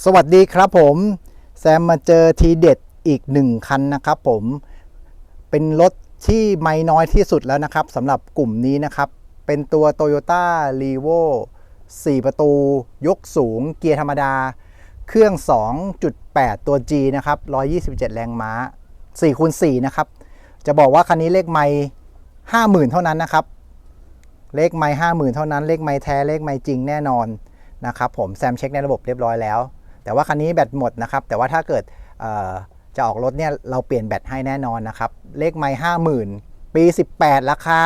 สวัสดีครับผมแซมมาเจอทีเด็ดอีกหนึ่งคันนะครับผมเป็นรถที่ไม่น้อยที่สุดแล้วนะครับสำหรับกลุ่มนี้นะครับ เป็นตัว Toyota r e v o 4 ประตู ยกสูง เกียร์ธรรมดา เครื่อง 2.8 ตัว G นะครับ 127 แรงม้า4คูณ4นะครับ จะบอกว่าคันนี้เลขไม่50,000 เท่านั้นนะครับ เลขไม่50,000 เท่านั้น เลขไม่แท้เลขไม่จริงแน่นอนนะครับผมแซมเช็คในระบบเรียบร้อยแล้ว แต่ว่าคันนี้แบตหมดนะครับแต่ว่าถ้าเกิดจะออกรถเนี่ยเราเปลี่ยนแบตให้แน่นอนนะครับ เลขไม่50,000ปี 18 ราคา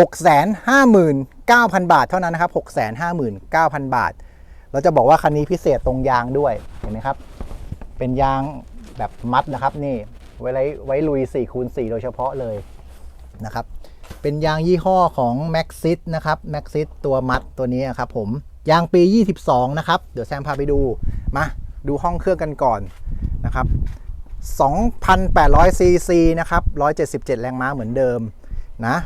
659,000 บาทเท่านั้นนะครับ 659,000 บาท เราจะบอกว่าคันนี้พิเศษตรงยางด้วย เห็นไหมครับ เป็นยางแบบมัดนะครับนี่ ไว้ไว้ไว้ลุย4คูณ4โดยเฉพาะเลยนะครับ เป็นยางยี่ห้อของ Maxis นะครับ Maxis ตัวมัดตัวนี้นครับผม ยางปี 22 นะครับ เดี๋ยวแซมพาไปดู มาดูห้องเครื่องกันก่อนนะครับ 2,800ซีซีนะครับ 177 แรงม้าเหมือนเดิมนะ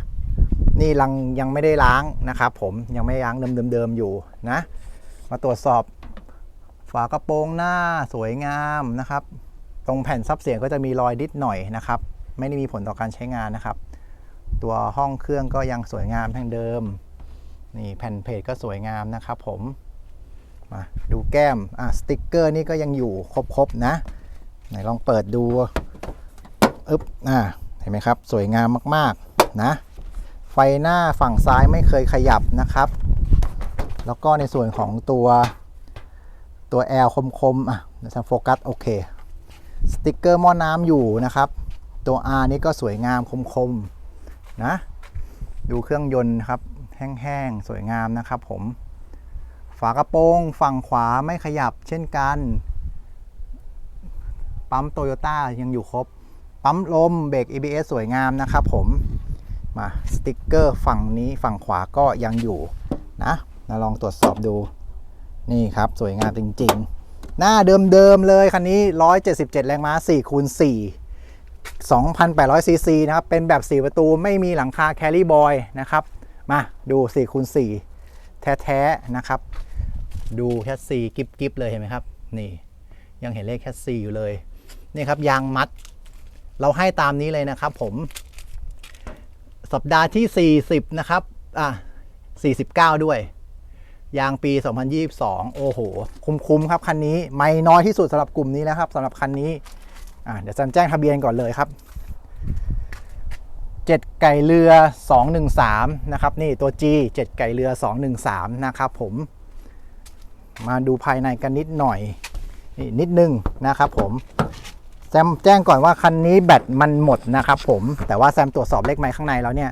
นี่ลังยังไม่ได้ล้างนะครับผมยังไม่ล้างเดิมๆอยู่นะ มาตรวจสอบฝากระโปรงหน้าสวยงามนะครับ ตรงแผ่นซับเสียงก็จะมีรอยดิดหน่อยนะครับ ไม่ได้มีผลต่อการใช้งานนะครับ ตัวห้องเครื่องก็ยังสวยงามทั้งเดิม นี่แผ่นเพจก็สวยงามนะครับผม มาดูแก้ม อะสติกเกอร์นี่ก็ยังอยู่ครบๆนะ ไหนลองเปิดดูอึ๊บอ่าเห็นไหมครับ สวยงามมากๆนะ ไฟหน้าฝั่งซ้ายไม่เคยขยับนะครับ แล้วก็ในส่วนของตัวตัว L คมๆ อะเดี๋ยวจะโฟกัสโอเค สติกเกอร์หม้อน้ำอยู่นะครับ ตัว R นี่ก็สวยงามคมๆ นะ ดูเครื่องยนต์ครับ แห้งๆ สวยงามนะครับผม ฝากระโปรงฝั่งขวาไม่ขยับเช่นกัน ปั๊มโตโยต้ายังอยู่ครบ ปั๊มลมเบรก ABS สวยงามนะครับผม มาสติกเกอร์ฝั่งนี้ฝั่งขวาก็ยังอยู่นะมาลองตรวจสอบดู นี่ครับสวยงามจริง ๆ หน้าเดิมๆเลยคันนี้ 177 แรงม้า4คูณ4 2,800ซีซีนะครับ เป็นแบบ 4 ประตูไม่มีหลังคาแคลรี่บอยนะครับ มาดู4คูณ4แท้ๆนะครับ ดูแคสซีกิบกิบเลยเห็นไหมครับ นี่ ยังเห็นเลขแคสซีอยู่เลย นี่ครับยางมัด เราให้ตามนี้เลยนะครับผมสัปดาห์ที่ 40 นะครับ อะ 49 ด้วย ยางปี 2022 โอ้โห คุ้มๆครับ คันนี้ ไม่น้อยที่สุดสำหรับกลุ่มนี้แล้วครับสำหรับคันนี้ อะ เดี๋ยวจันแจ้งทะเบียนก่อนเลยครับ 7 ไก่เรือ 213 นะครับ นี่ตัว G 7 ไก่เรือ 213 นะครับผม มาดูภายในกันนิดหน่อย นี่นิดนึงนะครับผม แซมแจ้งก่อนว่าคันนี้แบตมันหมดนะครับผม แต่ว่าแซมตรวจสอบเลขไม้ข้างในแล้วเนี่ย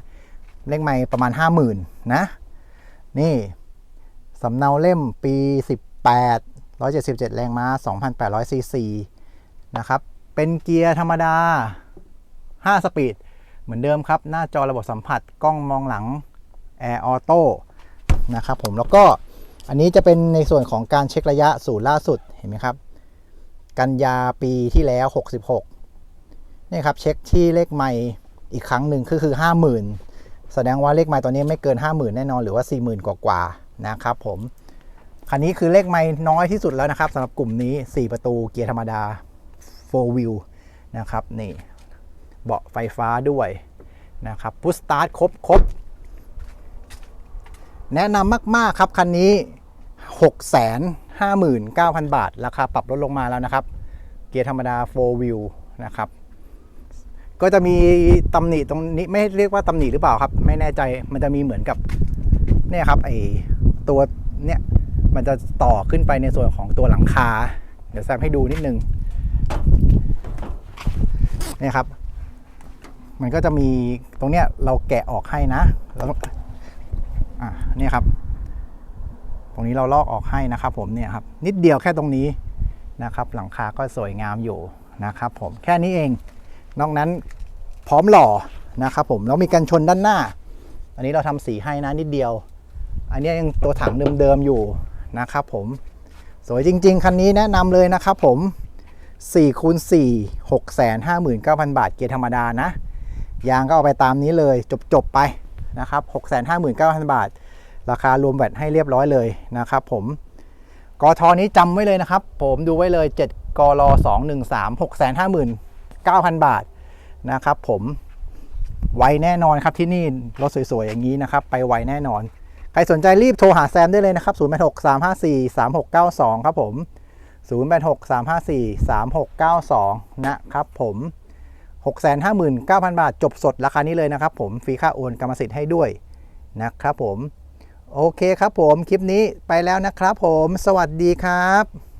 เลขไม้ประมาณ 50,000 นะ นี่สำเนาเล่มปี 18 177 แรงม้า 2,800ซีซีนะครับ เป็นเกียร์ธรรมดา 5 สปีด เหมือนเดิมครับ หน้าจอระบบสัมผัสกล้องมองหลัง Air Auto นะครับผมแล้วก็อันนี้จะเป็นในส่วนของการเช็คระยะศูนย์ล่าสุดเห็นไหมครับ กันยาปีที่แล้ว 66นี่ครับเช็คที่เลขไมล์อีกครั้งหนึ่งก็คือ 50,000 แสดงว่าเลขไมล์ตอนนี้ไม่เกิน 50,000 แน่นอนหรือว่า 40,000 กว่ากว่านะครับผมคันนี้คือเลขไมล์น้อยที่สุดแล้วนะครับสำหรับกลุ่มนี้ 4 ประตูเกียร์ธรรมดา 4 wheel นะครับนี่ เบาะไฟฟ้าด้วยนะครับพุชสตาร์ทครบครบแนะนำมาก ๆ ครับ คันนี้ 659,000 บาท ราคาปรับลดลงมาแล้วนะครับ เกียร์ธรรมดา 4 wheel นะครับ ก็จะมีตำหนิตรงนี้ไม่เรียกว่าตำหนิหรือเปล่าครับ ไม่แน่ใจมันจะมีเหมือนกับเนี่ยครับไอตัวเนี่ยมันจะต่อขึ้นไปในส่วนของตัวหลังคา เดี๋ยวแซมให้ดูนิดนึงเนี่ยครับ มันก็จะมีตรงเนี้ยเราแกะออกให้นะแล้วอ่าเนี่ยครับ ตรงนี้เราลอกออกให้นะครับผมเนี่ยครับนิดเดียวแค่ตรงนี้นะครับ หลังคาก็สวยงามอยู่นะครับ ผมแค่นี้เอง นอกนั้นพร้อมหล่อนะครับ ผมแล้วมีกันชนด้านหน้า อันนี้เราทำสีให้นะนิดเดียว อันนี้ยังตัวถังเดิมๆอยู่นะครับผมสวยจริง ๆ คันนี้แนะนำเลยนะครับผม4คูณ4 659,000 บาทเกียร์ธรรมดานะ ยางก็เอาไปตามนี้เลยจบๆไปนะครับ659,000 บาท ราคารวมแบตให้เรียบร้อยเลยนะครับผมกทนี้จำไว้เลยนะครับ ผมดูไว้เลย 7กร213 659,000 บาทนะครับผมไวแน่นอนครับที่นี่รถสวยๆ อย่างนี้นะครับ ไปไวแน่นอน ใครสนใจรีบโทรหาแซมได้เลยนะครับ 086 354 3692 ครับผม 086 354 3692 นะครับผม 659,000 บาท จบสดราคานี้เลยนะครับผมฟรีค่าโอนกรรมสิทธิ์ให้ด้วยนะครับผม โอเคครับผม คลิปนี้ไปแล้วนะครับผม สวัสดีครับ